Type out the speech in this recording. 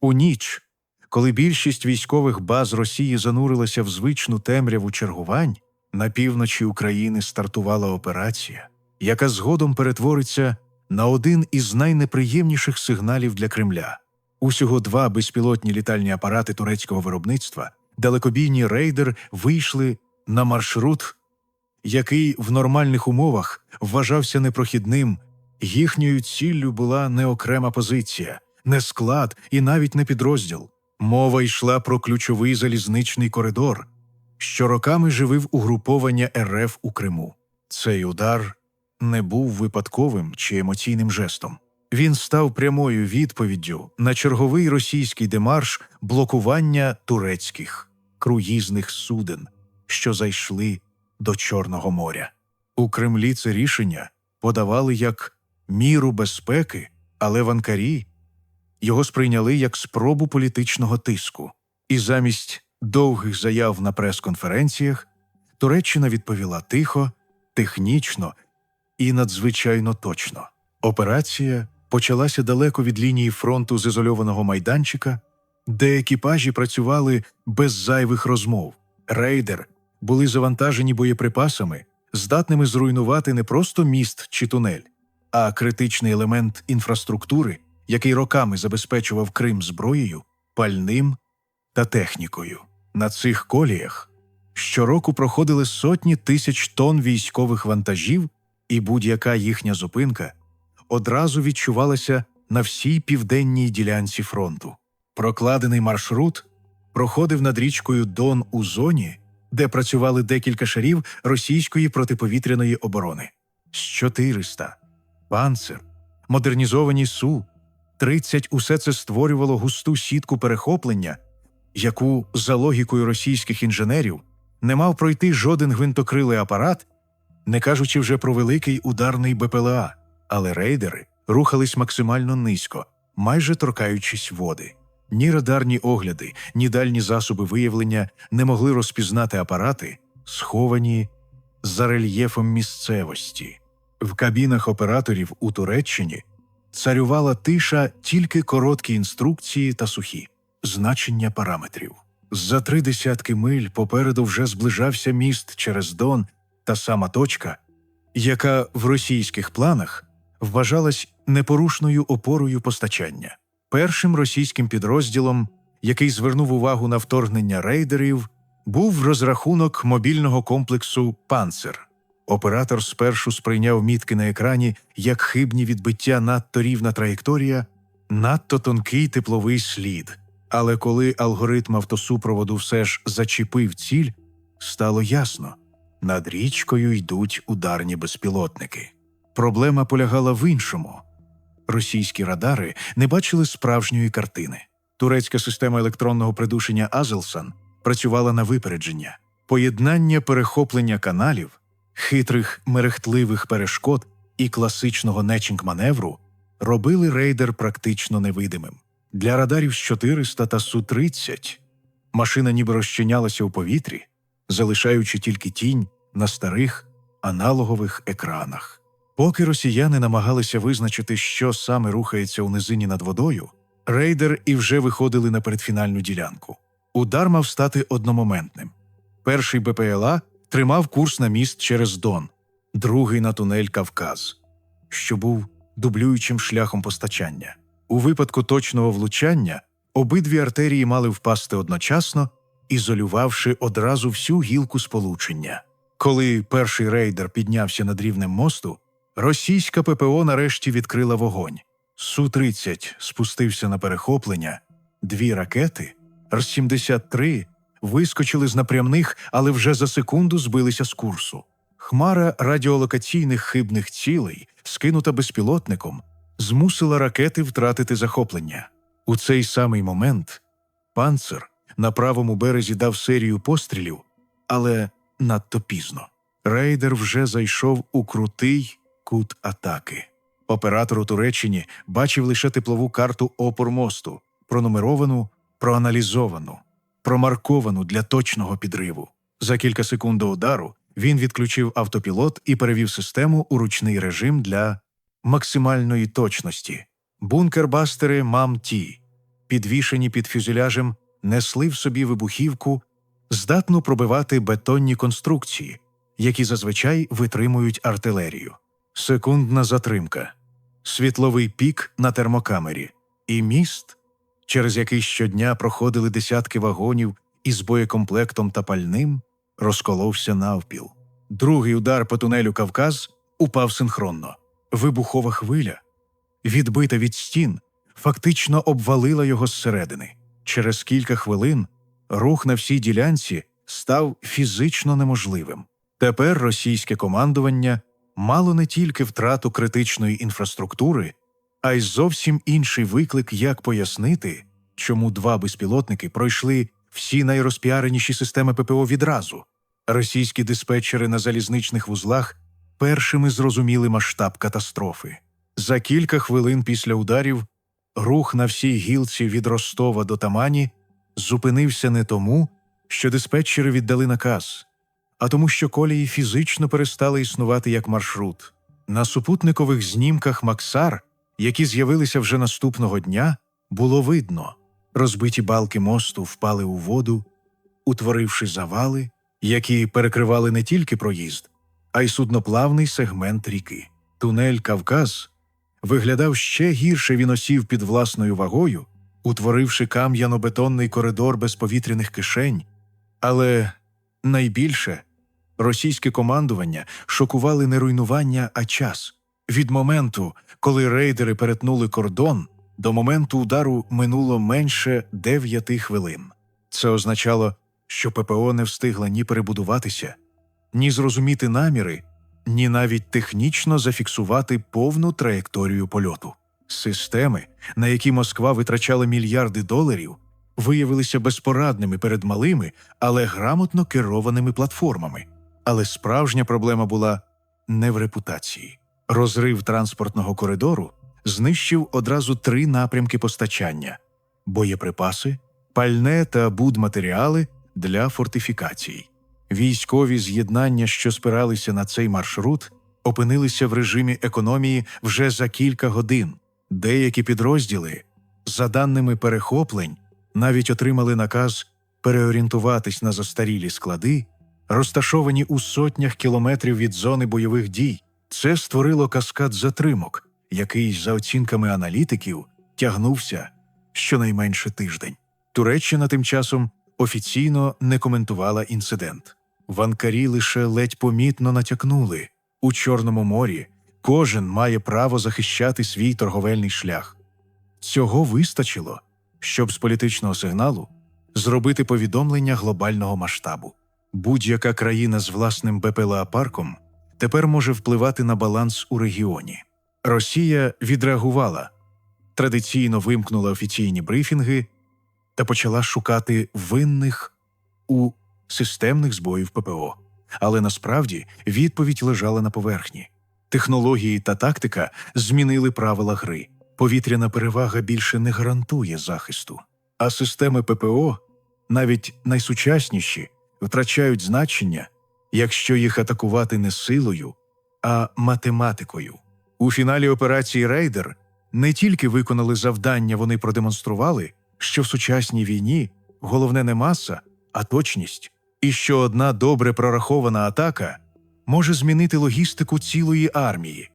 У ніч, коли більшість військових баз Росії занурилася в звичну темряву чергувань, на півночі України стартувала операція, яка згодом перетвориться на один із найнеприємніших сигналів для Кремля. Усього два безпілотні літальні апарати турецького виробництва, далекобійні рейдер, вийшли на маршрут, який в нормальних умовах вважався непрохідним. Їхньою ціллю була не окрема позиція, не склад і навіть не підрозділ. Мова йшла про ключовий залізничний коридор, що роками живив угруповання РФ у Криму. Цей удар не був випадковим чи емоційним жестом. Він став прямою відповіддю на черговий російський демарш блокування турецьких круїзних суден, що зайшли до Чорного моря. У Кремлі це рішення подавали як міру безпеки, але в Анкарі його сприйняли як спробу політичного тиску. І замість довгих заяв на прес-конференціях Туреччина відповіла тихо, технічно і надзвичайно точно. Операція почалася далеко від лінії фронту з ізольованого майданчика, де екіпажі працювали без зайвих розмов. Рейдер були завантажені боєприпасами, здатними зруйнувати не просто міст чи тунель, а критичний елемент інфраструктури, який роками забезпечував Крим зброєю, пальним та технікою. На цих коліях щороку проходили сотні тисяч тонн військових вантажів, і будь-яка їхня зупинка одразу відчувалася на всій південній ділянці фронту. Прокладений маршрут проходив над річкою Дон у зоні, де працювали декілька шарів російської протиповітряної оборони. З 400, панцир, модернізовані Су, 30 – усе це створювало густу сітку перехоплення, яку, за логікою російських інженерів, не мав пройти жоден гвинтокрилий апарат, не кажучи вже про великий ударний БПЛА, але рейдери рухались максимально низько, майже торкаючись води. Ні радарні огляди, ні дальні засоби виявлення не могли розпізнати апарати, сховані за рельєфом місцевості. В кабінах операторів у Туреччині царювала тиша тільки короткі інструкції та сухі значення параметрів. За три десятки миль попереду вже зближався міст через Дон та сама точка, яка в російських планах вважалась непорушною опорою постачання. Першим російським підрозділом, який звернув увагу на вторгнення рейдерів, був розрахунок мобільного комплексу Панцер. Оператор спершу сприйняв мітки на екрані як хибні відбиття надто рівна траєкторія, надто тонкий тепловий слід. Але коли алгоритм автосупроводу все ж зачепив ціль, стало ясно над річкою йдуть ударні безпілотники. Проблема полягала в іншому. Російські радари не бачили справжньої картини. Турецька система електронного придушення Азелсан працювала на випередження, поєднання перехоплення каналів, хитрих мерехтливих перешкод і класичного нечінг-маневру робили рейдер практично невидимим. Для радарів з 400 та Су-30 машина ніби розчинялася у повітрі, залишаючи тільки тінь на старих аналогових екранах. Поки росіяни намагалися визначити, що саме рухається у низині над водою, рейдер і вже виходили на передфінальну ділянку. Удар мав стати одномоментним. Перший БПЛА тримав курс на міст через Дон, другий на тунель Кавказ, що був дублюючим шляхом постачання. У випадку точного влучання обидві артерії мали впасти одночасно, ізолювавши одразу всю гілку сполучення. Коли перший рейдер піднявся над рівнем мосту, російська ППО нарешті відкрила вогонь. Су-30 спустився на перехоплення, дві ракети Р-73 вискочили з напрямних, але вже за секунду збилися з курсу. Хмара радіолокаційних хибних цілей, скинута безпілотником, змусила ракети втратити захоплення. У цей самий момент панцир на правому березі дав серію пострілів, але надто пізно. Рейдер вже зайшов у крутий кут атаки. Оператор у Туреччині бачив лише теплову карту опор мосту, пронумеровану, проаналізовану, промарковану для точного підриву. За кілька секунд до удару він відключив автопілот і перевів систему у ручний режим для максимальної точності. Бункербастери МАМ-Ті. підвішені під фюзеляжем, несли в собі вибухівку, здатну пробивати бетонні конструкції, які зазвичай витримують артилерію. Секундна затримка, світловий пік на термокамері і міст, через який щодня проходили десятки вагонів із боєкомплектом та пальним, розколовся навпіл. Другий удар по тунелю Кавказ упав синхронно. Вибухова хвиля, відбита від стін, фактично обвалила його зсередини. Через кілька хвилин рух на всій ділянці став фізично неможливим. Тепер російське командування мало не тільки втрату критичної інфраструктури, а й зовсім інший виклик, як пояснити, чому два безпілотники пройшли всі найрозпіареніші системи ППО відразу. Російські диспетчери на залізничних вузлах першими зрозуміли масштаб катастрофи. За кілька хвилин після ударів рух на всій гілці від Ростова до Тамані зупинився не тому, що диспетчери віддали наказ, а тому, що колії фізично перестали існувати як маршрут. На супутникових знімках Максар, які з'явилися вже наступного дня, було видно розбиті балки мосту впали у воду, утворивши завали, які перекривали не тільки проїзд, а й судноплавний сегмент ріки. Тунель Кавказ виглядав ще гірше він осів під власною вагою, утворивши кам'яно-бетонний коридор без повітряних кишень, але найбільше російське командування шокували не руйнування, а час. Від моменту, коли рейдери перетнули кордон, до моменту удару минуло менше дев'яти хвилин. Це означало, що ППО не встигла ні перебудуватися, ні зрозуміти наміри, ні навіть технічно зафіксувати повну траєкторію польоту. Системи, на які Москва витрачала мільярди доларів, виявилися безпорадними перед малими, але грамотно керованими платформами. Але справжня проблема була не в репутації. Розрив транспортного коридору знищив одразу три напрямки постачання: боєприпаси, пальне та будматеріали для фортифікацій. Військові з'єднання, що спиралися на цей маршрут, опинилися в режимі економії вже за кілька годин. Деякі підрозділи, за даними перехоплень, навіть отримали наказ переорієнтуватись на застарілі склади, розташовані у сотнях кілометрів від зони бойових дій. Це створило каскад затримок, який, за оцінками аналітиків, тягнувся щонайменше тиждень. Туреччина тим часом офіційно не коментувала інцидент. Ванкарі лише ледь помітно натякнули у Чорному морі. Кожен має право захищати свій торговельний шлях. Цього вистачило, щоб з політичного сигналу зробити повідомлення глобального масштабу. Будь-яка країна з власним БПЛА парком тепер може впливати на баланс у регіоні. Росія відреагувала, традиційно вимкнула офіційні брифінги та почала шукати винних у системних збоїв ППО. Але насправді відповідь лежала на поверхні. Технології та тактика змінили правила гри. Повітряна перевага більше не гарантує захисту, а системи ППО, навіть найсучасніші, втрачають значення, якщо їх атакувати не силою, а математикою. У фіналі операції Рейдер не тільки виконали завдання, вони продемонстрували, що в сучасній війні головне не маса, а точність, і що одна добре прорахована атака може змінити логістику цілої армії.